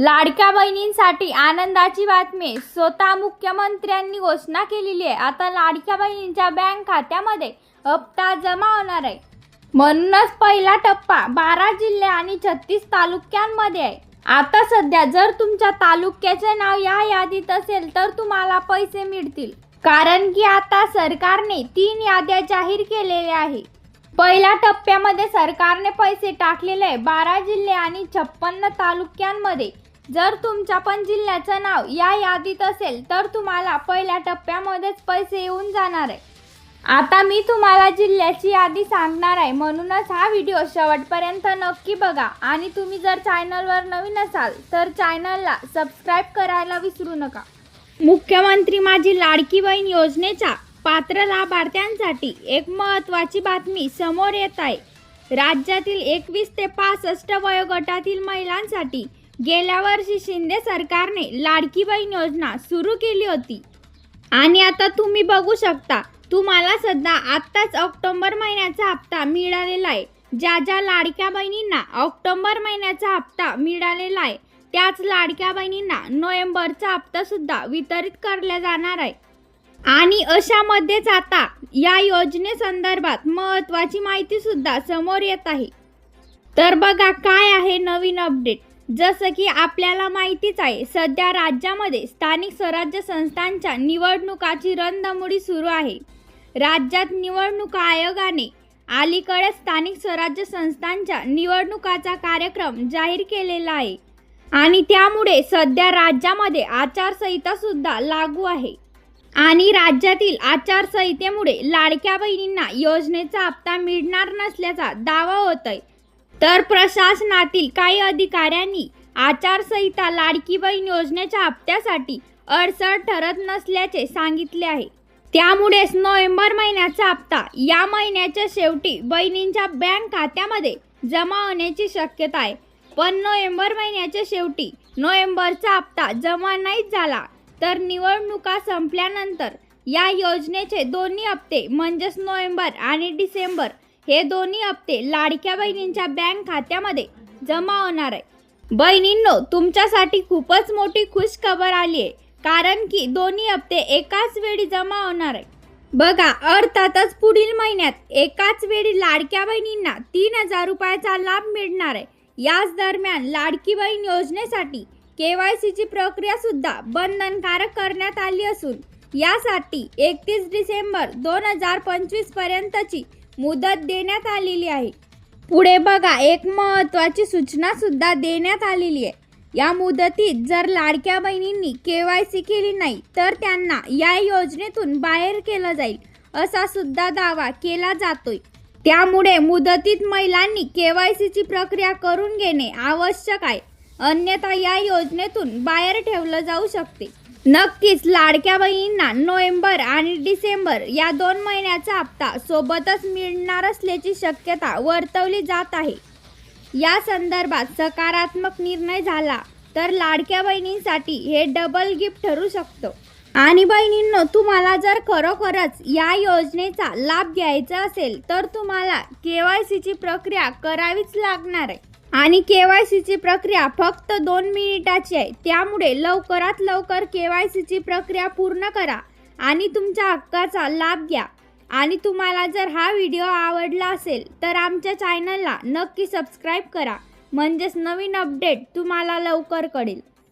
लाडक्या बहिणींसाठी आनंदाची बातमी. स्वतः मुख्यमंत्र्यांनी घोषणा केलेली आहे. आता लाडक्या बहिणींच्या बँक खात्यामध्ये हप्ता जमा होणार आहे. म्हणूनच पहिला टप्पा बारा जिल्हे आणि छत्तीस तालुक्यांमध्ये आहे. आता सध्या जर तुमच्या तालुक्याचे नाव या यादीत असेल तर तुम्हाला पैसे मिळतील. कारण की आता सरकारने तीन याद्या जाहीर केलेल्या आहे पहिल्या टप्प्यामध्ये सरकारने पैसे टाकलेले आहे. बारा जिल्हे आणि छप्पन्न तालुक्यांमध्ये. जर तुमच्या पण जिल्ह्याचं नाव या यादीत असेल तर तुम्हाला पहिल्या टप्प्यामध्येच पैसे येऊन जाणार आहे. आता मी तुम्हाला जिल्ह्याची यादी सांगणार आहे. म्हणूनच हा व्हिडिओ शेवटपर्यंत नक्की बघा. आणि तुम्ही जर चॅनलवर नवीन असाल तर चॅनलला सबस्क्राईब करायला विसरू नका. मुख्यमंत्री माझी लाडकी बहीण योजनेच्या पात्र लाभार्थ्यांसाठी एक महत्त्वाची बातमी समोर येत आहे. राज्यातील एकवीस ते पासष्ट वयोगटातील महिलांसाठी गेल्या वर्षी शिंदे सरकारने लाडकी बहीण योजना सुरू केली होती. आणि आता तुम्ही बघू शकता तुम्हाला सध्या आत्ताच ऑक्टोबर महिन्याचा हप्ता मिळालेला आहे. ज्या ज्या लाडक्या बहिणींना ऑक्टोबर महिन्याचा हप्ता मिळालेला आहे त्याच लाडक्या बहिणींना नोव्हेंबरचा हप्ता सुद्धा वितरित करला जाणार आहे. आणि अशामध्येच आता या योजनेसंदर्भात महत्त्वाची माहिती सुद्धा समोर येत आहे. तर बघा काय आहे नवीन अपडेट? जसं की आपल्याला माहितीच आहे सध्या राज्यामध्ये स्थानिक स्वराज्य संस्थांच्या निवडणुकाची रणधमुडी सुरू आहे. राज्यात निवडणूक आयोगाने अलीकडे स्थानिक स्वराज्य संस्थांच्या निवडणुकाचा कार्यक्रम जाहीर केलेला आहे आणि त्यामुळे सध्या राज्यामध्ये आचारसंहितासुद्धा लागू आहे. आणि राज्यातील आचारसंहितेमुळे लाडक्या बहिणींना योजनेचा हप्ता मिळणार नसल्याचा दावा होत आहे तर प्रशासनातील काही अधिकाऱ्यांनी आचारसंहिता लाडकी बहीण योजनेच्या हप्त्यासाठी अडसर ठरत नसल्याचे सांगितले आहे. त्यामुळेच नोव्हेंबर महिन्याचा हप्ता या महिन्याच्या शेवटी बहिणींच्या बँक खात्यामध्ये जमा होण्याची शक्यता आहे. पण नोव्हेंबर महिन्याच्या शेवटी नोव्हेंबरचा हप्ता जमा नाहीच झाला तर निवडणुका संपल्यानंतर या योजनेचे दोन्ही हप्ते म्हणजेच नोव्हेंबर आणि डिसेंबर हे दोन्ही हप्ते लाडक्या बहिणींच्या बँक खात्यामध्ये जमा होणार आहे. बहिणींनो तुमच्यासाठी खूपच मोठी खुश खबर आली आहे कारण की दोन्ही हप्ते एकाच वेळी जमा होणार आहे. बघा अर्थातच पुढील महिन्यात एकाच वेळी लाडक्या बहिणींना तीन हजार रुपयाचा लाभ मिळणार आहे. याच दरम्यान लाडकी बहीण योजनेसाठी के वाय प्रक्रिया सुद्धा बंधनकारक करण्यात आली असून यासाठी एकतीस डिसेंबर दोन हजार पंचवीस पर्यंतची मुदत देण्यात आलेली आहे. पुढे बघा एक महत्त्वाची सूचना सुद्धा देण्यात आलेली आहे. या मुदतीत जर लाडक्या बहिणींनी के वाय सी केली नाही तर त्यांना या योजनेतून बाहेर केलं जाईल असा सुद्धा दावा केला जातोय. त्यामुळे मुदतीत महिलांनी के वाय सीची प्रक्रिया करून घेणे आवश्यक आहे. अन्यथा या योजनेतून बाहेर ठेवलं जाऊ शकते. नक्कीच लाडक्या बहिणींना नोव्हेंबर आणि डिसेंबर या दोन महिन्याचा हप्ता सोबतच मिळणार असल्याची शक्यता वर्तवली जात आहे. या संदर्भात सकारात्मक निर्णय झाला तर लाडक्या बहिणींसाठी हे डबल गिफ्ट ठरू शकतं. आणि बहिणींनो तुम्हाला जर खरोखरच या योजनेचा लाभ घ्यायचा असेल तर तुम्हाला के वाय सीची प्रक्रिया करावीच लागणार आहे. आणि के वाय सीची प्रक्रिया फक्त दोन मिनिटाची आहे. त्यामुळे लवकरात लवकर के वाय सीची प्रक्रिया पूर्ण करा आणि तुमच्या हक्काचा लाभ घ्या. आणि तुम्हाला जर हा व्हिडिओ आवडला असेल तर आमच्या चॅनलला नक्की सबस्क्राईब करा. म्हणजेच नवीन अपडेट तुम्हाला लवकर कळेल.